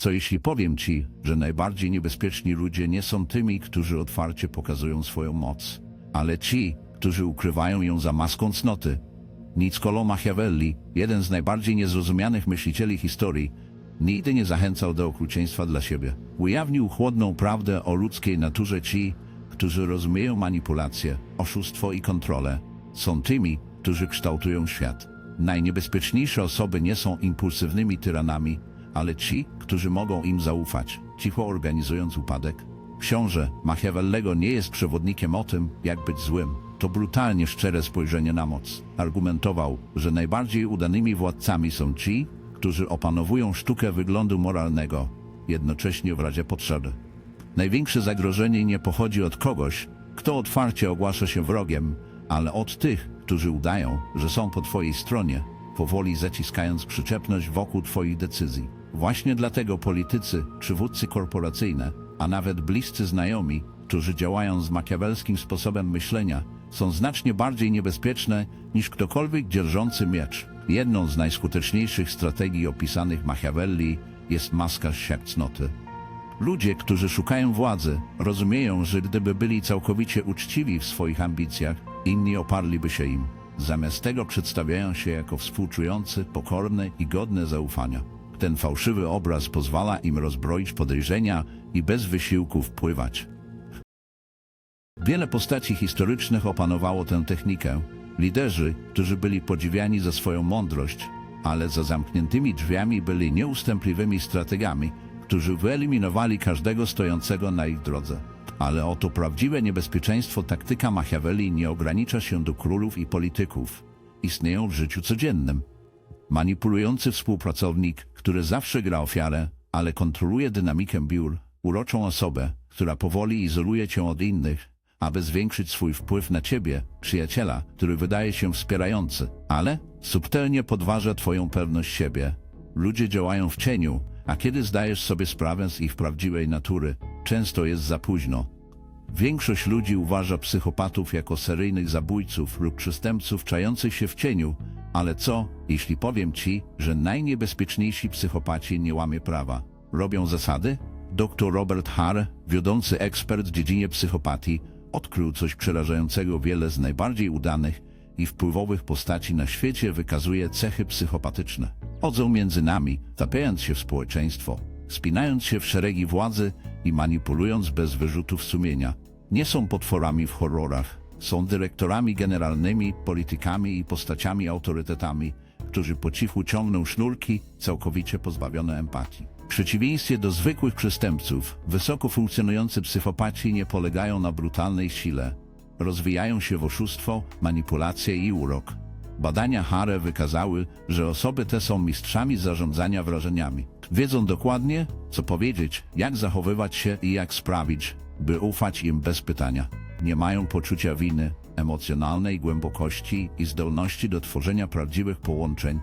Co jeśli powiem ci, że najbardziej niebezpieczni ludzie nie są tymi, którzy otwarcie pokazują swoją moc, ale ci, którzy ukrywają ją za maską cnoty. Niccolo Machiavelli, jeden z najbardziej niezrozumianych myślicieli historii, nigdy nie zachęcał do okrucieństwa dla siebie. Ujawnił chłodną prawdę o ludzkiej naturze ci, którzy rozumieją manipulację, oszustwo i kontrolę. Są tymi, którzy kształtują świat. Najniebezpieczniejsze osoby nie są impulsywnymi tyranami, ale ci, którzy mogą im zaufać, cicho organizując upadek. Książę Machiavellego nie jest przewodnikiem o tym, jak być złym. To brutalnie szczere spojrzenie na moc. Argumentował, że najbardziej udanymi władcami są ci, którzy opanowują sztukę wyglądu moralnego, jednocześnie w razie potrzeby. Największe zagrożenie nie pochodzi od kogoś, kto otwarcie ogłasza się wrogiem, ale od tych, którzy udają, że są po twojej stronie, powoli zaciskając przyczepność wokół twoich decyzji. Właśnie dlatego politycy, przywódcy korporacyjne, a nawet bliscy znajomi, którzy działają z makiawelskim sposobem myślenia, są znacznie bardziej niebezpieczne niż ktokolwiek dzierżący miecz. Jedną z najskuteczniejszych strategii opisanych Machiavelli jest maska siak cnoty. Ludzie, którzy szukają władzy, rozumieją, że gdyby byli całkowicie uczciwi w swoich ambicjach, inni oparliby się im. Zamiast tego przedstawiają się jako współczujący, pokorny i godne zaufania. Ten fałszywy obraz pozwala im rozbroić podejrzenia i bez wysiłku wpływać. Wiele postaci historycznych opanowało tę technikę. Liderzy, którzy byli podziwiani za swoją mądrość, ale za zamkniętymi drzwiami byli nieustępliwymi strategami, którzy wyeliminowali każdego stojącego na ich drodze. Ale oto prawdziwe niebezpieczeństwo taktyka Machiavelli nie ogranicza się do królów i polityków. Istnieją w życiu codziennym. Manipulujący współpracownik, który zawsze gra ofiarę, ale kontroluje dynamikę biur, uroczą osobę, która powoli izoluje cię od innych, aby zwiększyć swój wpływ na ciebie, przyjaciela, który wydaje się wspierający, ale subtelnie podważa twoją pewność siebie. Ludzie działają w cieniu, a kiedy zdajesz sobie sprawę z ich prawdziwej natury, często jest za późno. Większość ludzi uważa psychopatów jako seryjnych zabójców lub przestępców czających się w cieniu, ale co, jeśli powiem ci, że najniebezpieczniejsi psychopaci nie łamie prawa? Robią zasady? Dr Robert Harr, wiodący ekspert w dziedzinie psychopatii, odkrył coś przerażającego. Wiele z najbardziej udanych i wpływowych postaci na świecie wykazuje cechy psychopatyczne. Chodzą między nami, tapiając się w społeczeństwo, spinając się w szeregi władzy i manipulując bez wyrzutów sumienia. Nie są potworami w horrorach, są dyrektorami generalnymi, politykami i postaciami autorytetami, którzy po cichu ciągną sznurki, całkowicie pozbawione empatii. W przeciwieństwie do zwykłych przestępców, wysoko funkcjonujący psychopaci nie polegają na brutalnej sile. Rozwijają się w oszustwo, manipulację i urok. Badania Hare wykazały, że osoby te są mistrzami zarządzania wrażeniami. Wiedzą dokładnie, co powiedzieć, jak zachowywać się i jak sprawić, by ufać im bez pytania. Nie mają poczucia winy, emocjonalnej głębokości i zdolności do tworzenia prawdziwych połączeń,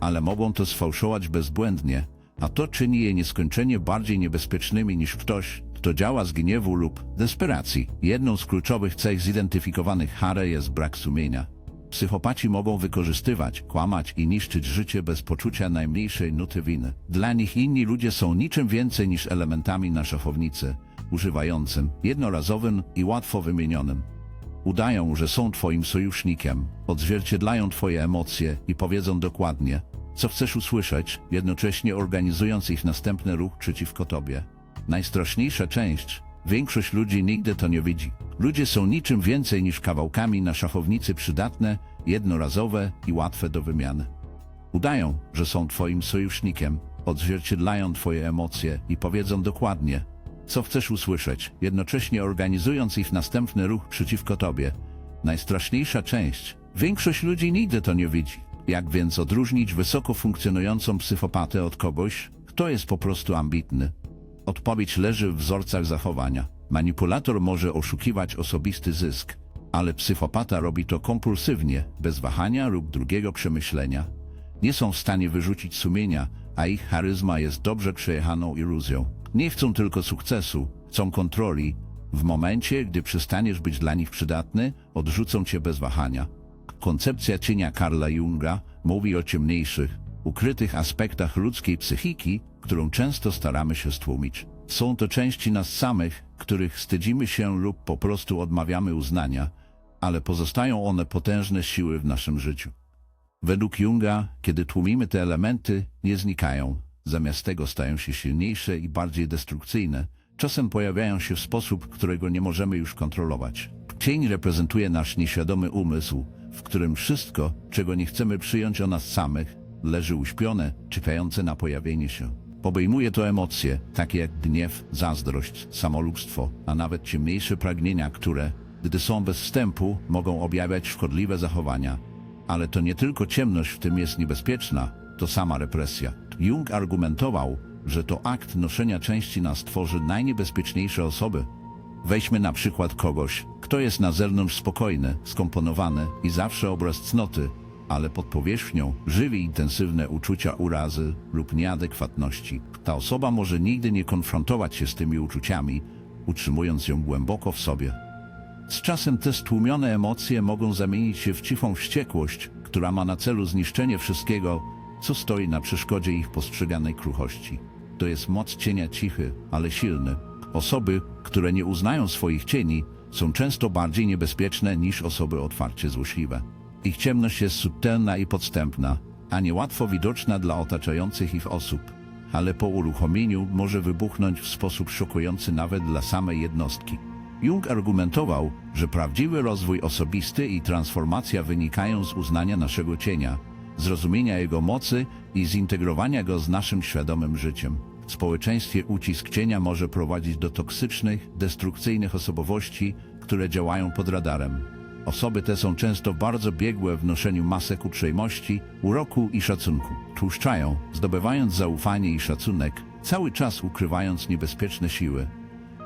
ale mogą to sfałszować bezbłędnie, a to czyni je nieskończenie bardziej niebezpiecznymi niż ktoś, kto działa z gniewu lub desperacji. Jedną z kluczowych cech zidentyfikowanych Hare jest brak sumienia. Psychopaci mogą wykorzystywać, kłamać i niszczyć życie bez poczucia najmniejszej nuty winy. Dla nich inni ludzie są niczym więcej niż elementami na szachownicy, używającym, jednorazowym i łatwo wymienionym. Udają, że są twoim sojusznikiem, odzwierciedlają twoje emocje i powiedzą dokładnie, co chcesz usłyszeć, jednocześnie organizując ich następny ruch przeciwko tobie. Najstraszniejsza część, większość ludzi nigdy to nie widzi. Ludzie są niczym więcej niż kawałkami na szachownicy przydatne, jednorazowe i łatwe do wymiany. Udają, że są twoim sojusznikiem, odzwierciedlają twoje emocje i powiedzą dokładnie, co chcesz usłyszeć, jednocześnie organizując ich następny ruch przeciwko tobie. Najstraszniejsza część. Większość ludzi nigdy to nie widzi. Jak więc odróżnić wysoko funkcjonującą psychopatę od kogoś, kto jest po prostu ambitny? Odpowiedź leży w wzorcach zachowania. Manipulator może oszukiwać osobisty zysk, ale psychopata robi to kompulsywnie, bez wahania lub drugiego przemyślenia. Nie są w stanie wyrzucić sumienia, a ich charyzma jest dobrze przejechaną iluzją. Nie chcą tylko sukcesu, chcą kontroli. W momencie, gdy przestaniesz być dla nich przydatny, odrzucą cię bez wahania. Koncepcja cienia Karla Junga mówi o ciemniejszych, ukrytych aspektach ludzkiej psychiki, którą często staramy się stłumić. Są to części nas samych, których wstydzimy się lub po prostu odmawiamy uznania, ale pozostają one potężne siły w naszym życiu. Według Junga, kiedy tłumimy te elementy, nie znikają. Zamiast tego stają się silniejsze i bardziej destrukcyjne. Czasem pojawiają się w sposób, którego nie możemy już kontrolować. Cień reprezentuje nasz nieświadomy umysł, w którym wszystko, czego nie chcemy przyjąć o nas samych, leży uśpione, czekające na pojawienie się. Obejmuje to emocje, takie jak gniew, zazdrość, samolubstwo, a nawet ciemniejsze pragnienia, które, gdy są bez wstępu, mogą objawiać szkodliwe zachowania. Ale to nie tylko ciemność w tym jest niebezpieczna, to sama represja. Jung argumentował, że to akt noszenia części nas tworzy najniebezpieczniejsze osoby. Weźmy na przykład kogoś, kto jest na zewnątrz spokojny, skomponowany i zawsze obraz cnoty, ale pod powierzchnią żywi intensywne uczucia urazy lub nieadekwatności. Ta osoba może nigdy nie konfrontować się z tymi uczuciami, utrzymując ją głęboko w sobie. Z czasem te stłumione emocje mogą zamienić się w cichą wściekłość, która ma na celu zniszczenie wszystkiego, co stoi na przeszkodzie ich postrzeganej kruchości. To jest moc cienia cichy, ale silny. Osoby, które nie uznają swoich cieni, są często bardziej niebezpieczne niż osoby otwarcie złośliwe. Ich ciemność jest subtelna i podstępna, a niełatwo widoczna dla otaczających ich osób, ale po uruchomieniu może wybuchnąć w sposób szokujący nawet dla samej jednostki. Jung argumentował, że prawdziwy rozwój osobisty i transformacja wynikają z uznania naszego cienia, zrozumienia jego mocy i zintegrowania go z naszym świadomym życiem. W społeczeństwie ucisk cienia może prowadzić do toksycznych, destrukcyjnych osobowości, które działają pod radarem. Osoby te są często bardzo biegłe w noszeniu masek uprzejmości, uroku i szacunku. Tłuszczają, zdobywając zaufanie i szacunek, cały czas ukrywając niebezpieczne siły.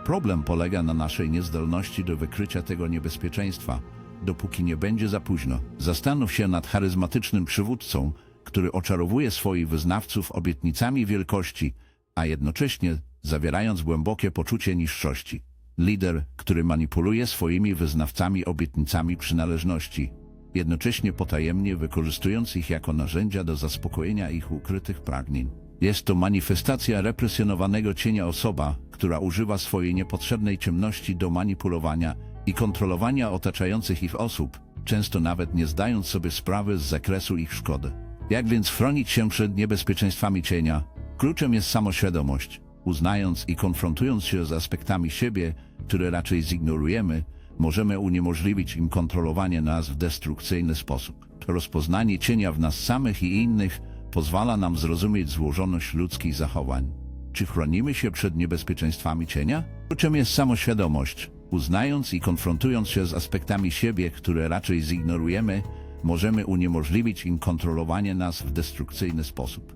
Problem polega na naszej niezdolności do wykrycia tego niebezpieczeństwa, dopóki nie będzie za późno. Zastanów się nad charyzmatycznym przywódcą, który oczarowuje swoich wyznawców obietnicami wielkości, a jednocześnie zawierając głębokie poczucie niższości. Lider, który manipuluje swoimi wyznawcami obietnicami przynależności, jednocześnie potajemnie wykorzystując ich jako narzędzia do zaspokojenia ich ukrytych pragnień. Jest to manifestacja represjonowanego cienia osoba, która używa swojej niepotrzebnej ciemności do manipulowania i kontrolowania otaczających ich osób, często nawet nie zdając sobie sprawy z zakresu ich szkody. Jak więc chronić się przed niebezpieczeństwami cienia? Kluczem jest samoświadomość. Uznając i konfrontując się z aspektami siebie, które raczej zignorujemy, możemy uniemożliwić im kontrolowanie nas w destrukcyjny sposób. Rozpoznanie cienia w nas samych i innych pozwala nam zrozumieć złożoność ludzkich zachowań. Czy chronimy się przed niebezpieczeństwami cienia? Kluczem jest samoświadomość. Uznając i konfrontując się z aspektami siebie, które raczej zignorujemy, możemy uniemożliwić im kontrolowanie nas w destrukcyjny sposób.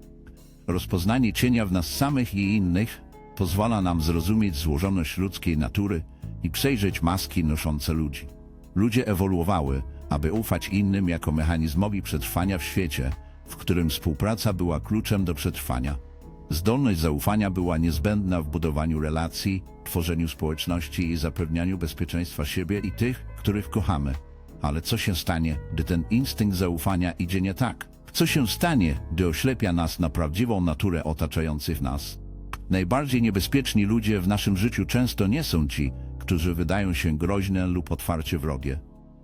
Rozpoznanie cienia w nas samych i innych pozwala nam zrozumieć złożoność ludzkiej natury i przejrzeć maski noszące ludzi. Ludzie ewoluowały, aby ufać innym jako mechanizmowi przetrwania w świecie, w którym współpraca była kluczem do przetrwania. Zdolność zaufania była niezbędna w budowaniu relacji, tworzeniu społeczności i zapewnianiu bezpieczeństwa siebie i tych, których kochamy. Ale co się stanie, gdy ten instynkt zaufania idzie nie tak? Co się stanie, gdy oślepia nas na prawdziwą naturę otaczających nas? Najbardziej niebezpieczni ludzie w naszym życiu często nie są ci, którzy wydają się groźne lub otwarcie wrogie.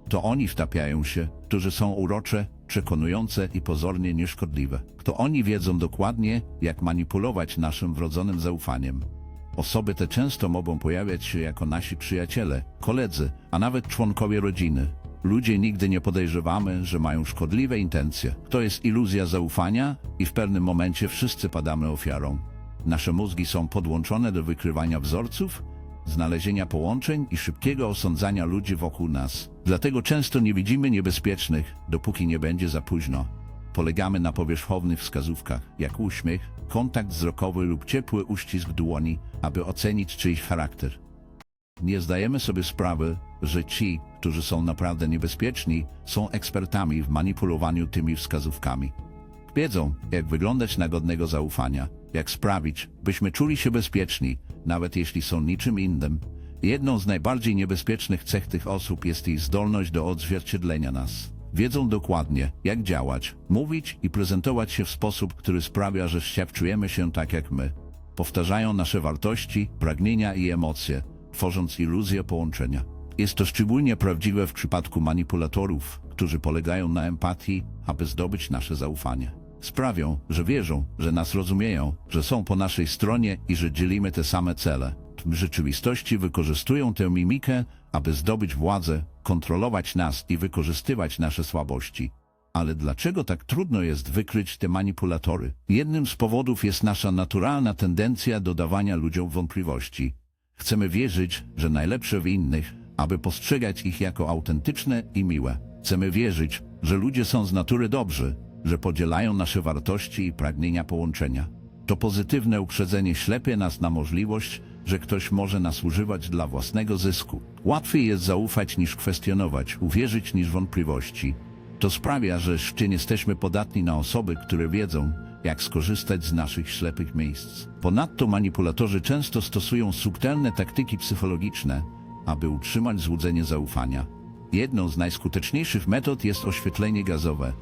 To oni wtapiają się, którzy są urocze, przekonujące i pozornie nieszkodliwe. To oni wiedzą dokładnie, jak manipulować naszym wrodzonym zaufaniem. Osoby te często mogą pojawiać się jako nasi przyjaciele, koledzy, a nawet członkowie rodziny. Ludzie nigdy nie podejrzewamy, że mają szkodliwe intencje. To jest iluzja zaufania i w pewnym momencie wszyscy padamy ofiarą. Nasze mózgi są podłączone do wykrywania wzorców, znalezienia połączeń i szybkiego osądzania ludzi wokół nas. Dlatego często nie widzimy niebezpiecznych, dopóki nie będzie za późno. Polegamy na powierzchownych wskazówkach, jak uśmiech, kontakt wzrokowy lub ciepły uścisk dłoni, aby ocenić czyjś charakter. Nie zdajemy sobie sprawy, że ci, którzy są naprawdę niebezpieczni, są ekspertami w manipulowaniu tymi wskazówkami. Wiedzą, jak wyglądać na godnego zaufania, jak sprawić, byśmy czuli się bezpieczni, nawet jeśli są niczym innym. Jedną z najbardziej niebezpiecznych cech tych osób jest ich zdolność do odzwierciedlenia nas. Wiedzą dokładnie, jak działać, mówić i prezentować się w sposób, który sprawia, że czujemy się tak jak my. Powtarzają nasze wartości, pragnienia i emocje, tworząc iluzję połączenia. Jest to szczególnie prawdziwe w przypadku manipulatorów, którzy polegają na empatii, aby zdobyć nasze zaufanie. Sprawią, że wierzą, że nas rozumieją, że są po naszej stronie i że dzielimy te same cele. W rzeczywistości wykorzystują tę mimikę, aby zdobyć władzę, kontrolować nas i wykorzystywać nasze słabości. Ale dlaczego tak trudno jest wykryć te manipulatory? Jednym z powodów jest nasza naturalna tendencja do dawania ludziom wątpliwości. Chcemy wierzyć, że najlepsze w innych, aby postrzegać ich jako autentyczne i miłe. Chcemy wierzyć, że ludzie są z natury dobrzy, że podzielają nasze wartości i pragnienia połączenia. To pozytywne uprzedzenie ślepie nas na możliwość, że ktoś może nas używać dla własnego zysku. Łatwiej jest zaufać niż kwestionować, uwierzyć niż wątpliwości. To sprawia, że szczyt jesteśmy podatni na osoby, które wiedzą, jak skorzystać z naszych ślepych miejsc. Ponadto manipulatorzy często stosują subtelne taktyki psychologiczne, aby utrzymać złudzenie zaufania. Jedną z najskuteczniejszych metod jest oświetlenie gazowe,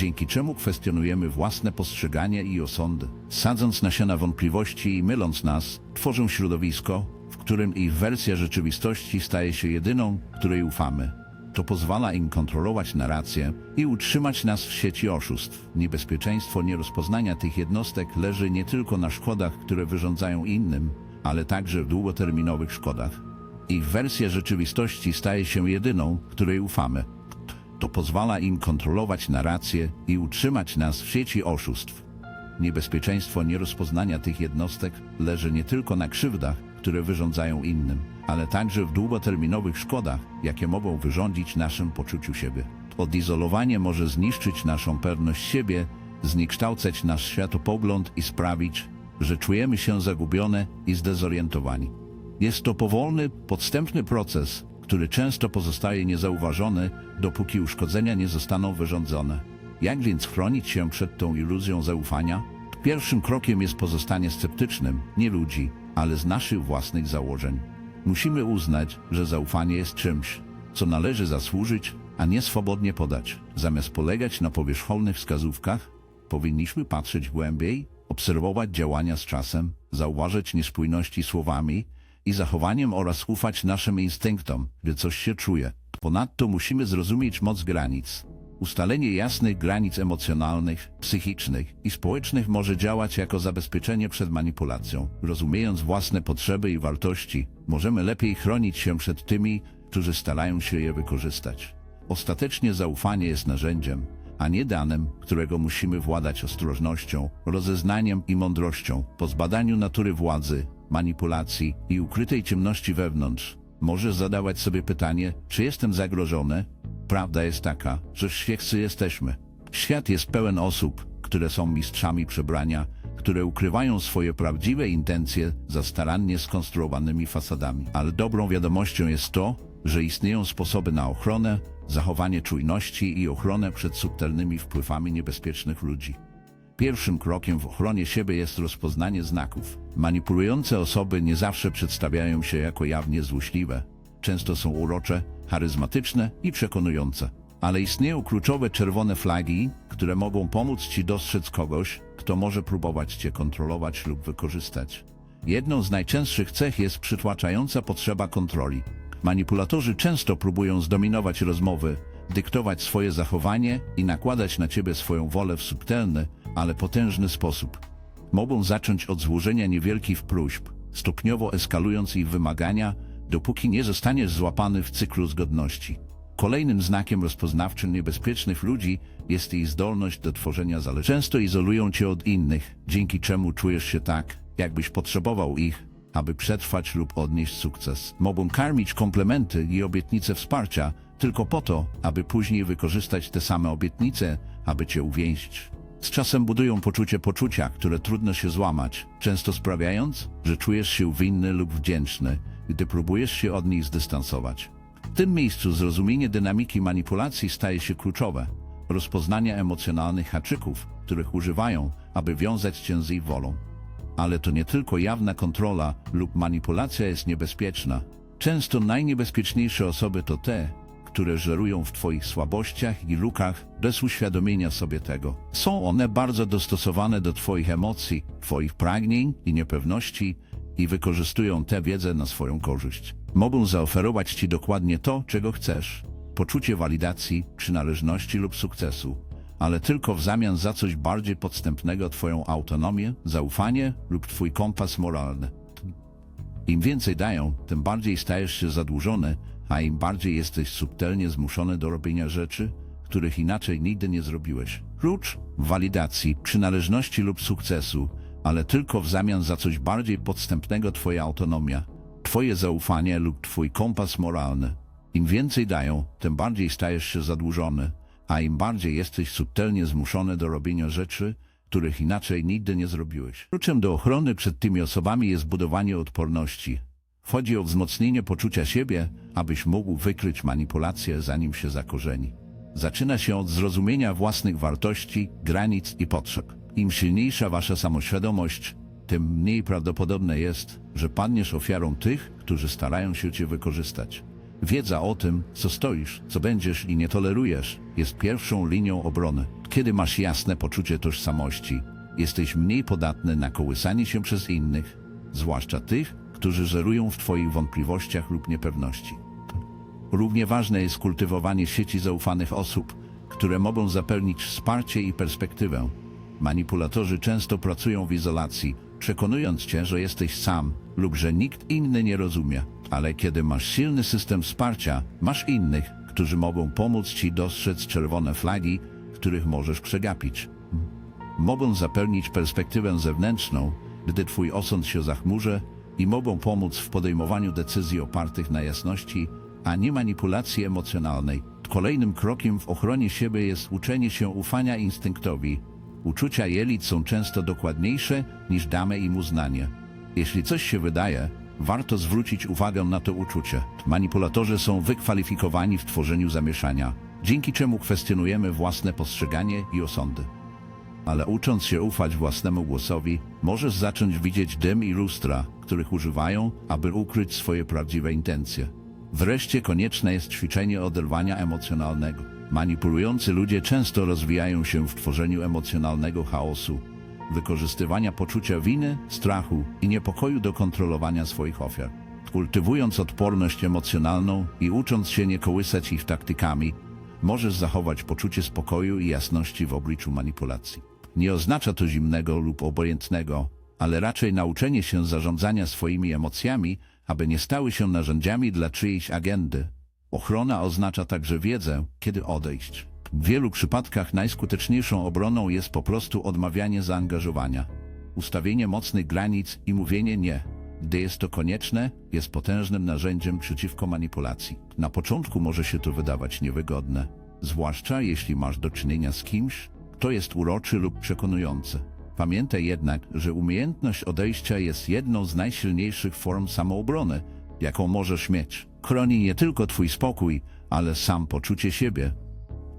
dzięki czemu kwestionujemy własne postrzeganie i osądy. Sadząc nasiona wątpliwości i myląc nas, tworzą środowisko, w którym ich wersja rzeczywistości staje się jedyną, której ufamy. To pozwala im kontrolować narrację i utrzymać nas w sieci oszustw. Niebezpieczeństwo nierozpoznania tych jednostek leży nie tylko na szkodach, które wyrządzają innym, ale także w długoterminowych szkodach. Ich wersja rzeczywistości staje się jedyną, której ufamy. To pozwala im kontrolować narrację i utrzymać nas w sieci oszustw. Niebezpieczeństwo nierozpoznania tych jednostek leży nie tylko na krzywdach, które wyrządzają innym, ale także w długoterminowych szkodach, jakie mogą wyrządzić naszym poczuciu siebie. Odizolowanie może zniszczyć naszą pewność siebie, zniekształcać nasz światopogląd i sprawić, że czujemy się zagubione i zdezorientowani. Jest to powolny, podstępny proces, który często pozostaje niezauważony, dopóki uszkodzenia nie zostaną wyrządzone. Jak więc chronić się przed tą iluzją zaufania? Pierwszym krokiem jest pozostanie sceptycznym, nie ludzi, ale z naszych własnych założeń. Musimy uznać, że zaufanie jest czymś, co należy zasłużyć, a nie swobodnie podać. Zamiast polegać na powierzchownych wskazówkach, powinniśmy patrzeć głębiej, obserwować działania z czasem, zauważyć niespójności słowami i zachowaniem oraz ufać naszym instynktom, gdy coś się czuje. Ponadto musimy zrozumieć moc granic. Ustalenie jasnych granic emocjonalnych, psychicznych i społecznych może działać jako zabezpieczenie przed manipulacją. Rozumiejąc własne potrzeby i wartości, możemy lepiej chronić się przed tymi, którzy starają się je wykorzystać. Ostatecznie zaufanie jest narzędziem, a nie danem, którego musimy władać ostrożnością, rozeznaniem i mądrością. Po zbadaniu natury władzy, manipulacji i ukrytej ciemności wewnątrz, możesz zadawać sobie pytanie, czy jestem zagrożony? Prawda jest taka, że wszyscy jesteśmy. Świat jest pełen osób, które są mistrzami przebrania, które ukrywają swoje prawdziwe intencje za starannie skonstruowanymi fasadami. Ale dobrą wiadomością jest to, że istnieją sposoby na ochronę, zachowanie czujności i ochronę przed subtelnymi wpływami niebezpiecznych ludzi. Pierwszym krokiem w ochronie siebie jest rozpoznanie znaków. Manipulujące osoby nie zawsze przedstawiają się jako jawnie złośliwe. Często są urocze, charyzmatyczne i przekonujące. Ale istnieją kluczowe czerwone flagi, które mogą pomóc Ci dostrzec kogoś, kto może próbować Cię kontrolować lub wykorzystać. Jedną z najczęstszych cech jest przytłaczająca potrzeba kontroli. Manipulatorzy często próbują zdominować rozmowy, dyktować swoje zachowanie i nakładać na Ciebie swoją wolę w subtelny, ale potężny sposób. Mogą zacząć od złożenia niewielkich próśb, stopniowo eskalując ich wymagania, dopóki nie zostaniesz złapany w cyklu zgodności. Kolejnym znakiem rozpoznawczym niebezpiecznych ludzi jest ich zdolność do tworzenia zależności. Często izolują cię od innych, dzięki czemu czujesz się tak, jakbyś potrzebował ich, aby przetrwać lub odnieść sukces. Mogą karmić komplementy i obietnice wsparcia tylko po to, aby później wykorzystać te same obietnice, aby cię uwięzić. Z czasem budują poczucie poczucia, które trudno się złamać, często sprawiając, że czujesz się winny lub wdzięczny, gdy próbujesz się od nich zdystansować. W tym miejscu zrozumienie dynamiki manipulacji staje się kluczowe. Rozpoznanie emocjonalnych haczyków, których używają, aby wiązać cię z ich wolą. Ale to nie tylko jawna kontrola lub manipulacja jest niebezpieczna. Często najniebezpieczniejsze osoby to te, które żerują w Twoich słabościach i lukach bez uświadomienia sobie tego. Są one bardzo dostosowane do Twoich emocji, Twoich pragnień i niepewności i wykorzystują tę wiedzę na swoją korzyść. Mogą zaoferować Ci dokładnie to, czego chcesz. Poczucie walidacji, przynależności lub sukcesu, ale tylko w zamian za coś bardziej podstępnego Twoją autonomię, zaufanie lub Twój kompas moralny. Im więcej dają, tym bardziej stajesz się zadłużony, a im bardziej jesteś subtelnie zmuszony do robienia rzeczy, których inaczej nigdy nie zrobiłeś. Klucz walidacji, przynależności lub sukcesu, ale tylko w zamian za coś bardziej podstępnego Twoja autonomia, Twoje zaufanie lub Twój kompas moralny. Im więcej dają, tym bardziej stajesz się zadłużony, a im bardziej jesteś subtelnie zmuszony do robienia rzeczy, których inaczej nigdy nie zrobiłeś. Kluczem do ochrony przed tymi osobami jest budowanie odporności. Chodzi o wzmocnienie poczucia siebie, abyś mógł wykryć manipulację, zanim się zakorzeni. Zaczyna się od zrozumienia własnych wartości, granic i potrzeb. Im silniejsza wasza samoświadomość, tym mniej prawdopodobne jest, że padniesz ofiarą tych, którzy starają się cię wykorzystać. Wiedza o tym, co stoisz, co będziesz i nie tolerujesz, jest pierwszą linią obrony. Kiedy masz jasne poczucie tożsamości, jesteś mniej podatny na kołysanie się przez innych, zwłaszcza tych, którzy żerują w Twoich wątpliwościach lub niepewności. Równie ważne jest kultywowanie sieci zaufanych osób, które mogą zapewnić wsparcie i perspektywę. Manipulatorzy często pracują w izolacji, przekonując cię, że jesteś sam lub że nikt inny nie rozumie. Ale kiedy masz silny system wsparcia, masz innych, którzy mogą pomóc ci dostrzec czerwone flagi, których możesz przegapić. Mogą zapewnić perspektywę zewnętrzną, gdy twój osąd się zachmurze i mogą pomóc w podejmowaniu decyzji opartych na jasności, a nie manipulacji emocjonalnej. Kolejnym krokiem w ochronie siebie jest uczenie się ufania instynktowi. Uczucia jelit są często dokładniejsze niż damy im uznanie. Jeśli coś się wydaje, warto zwrócić uwagę na to uczucie. Manipulatorzy są wykwalifikowani w tworzeniu zamieszania, dzięki czemu kwestionujemy własne postrzeganie i osądy. Ale ucząc się ufać własnemu głosowi, możesz zacząć widzieć dym i lustra, których używają, aby ukryć swoje prawdziwe intencje. Wreszcie konieczne jest ćwiczenie oderwania emocjonalnego. Manipulujący ludzie często rozwijają się w tworzeniu emocjonalnego chaosu, wykorzystywania poczucia winy, strachu i niepokoju do kontrolowania swoich ofiar. Kultywując odporność emocjonalną i ucząc się nie kołysać ich taktykami, możesz zachować poczucie spokoju i jasności w obliczu manipulacji. Nie oznacza to zimnego lub obojętnego, ale raczej nauczenie się zarządzania swoimi emocjami, aby nie stały się narzędziami dla czyjejś agendy. Ochrona oznacza także wiedzę, kiedy odejść. W wielu przypadkach najskuteczniejszą obroną jest po prostu odmawianie zaangażowania. Ustawienie mocnych granic i mówienie nie, gdy jest to konieczne, jest potężnym narzędziem przeciwko manipulacji. Na początku może się to wydawać niewygodne, zwłaszcza jeśli masz do czynienia z kimś, kto jest uroczy lub przekonujący. Pamiętaj jednak, że umiejętność odejścia jest jedną z najsilniejszych form samoobrony, jaką możesz mieć. Chroni nie tylko twój spokój, ale sam poczucie siebie.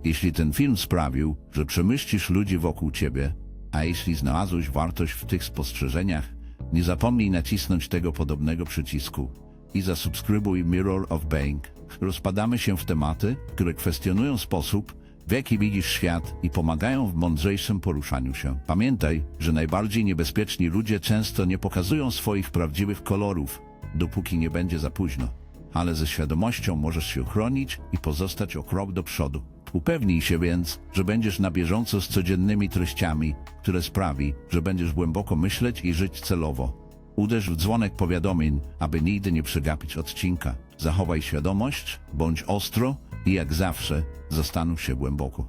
Jeśli ten film sprawił, że przemyślisz ludzi wokół ciebie, a jeśli znalazłeś wartość w tych spostrzeżeniach, nie zapomnij nacisnąć tego podobnego przycisku i zasubskrybuj Mirror of Bank. Rozpadamy się w tematy, które kwestionują sposób, w jaki widzisz świat i pomagają w mądrzejszym poruszaniu się. Pamiętaj, że najbardziej niebezpieczni ludzie często nie pokazują swoich prawdziwych kolorów, dopóki nie będzie za późno. Ale ze świadomością możesz się chronić i pozostać o krok do przodu. Upewnij się więc, że będziesz na bieżąco z codziennymi treściami, które sprawi, że będziesz głęboko myśleć i żyć celowo. Uderz w dzwonek powiadomień, aby nigdy nie przegapić odcinka. Zachowaj świadomość, bądź ostro i jak zawsze zastanów się głęboko.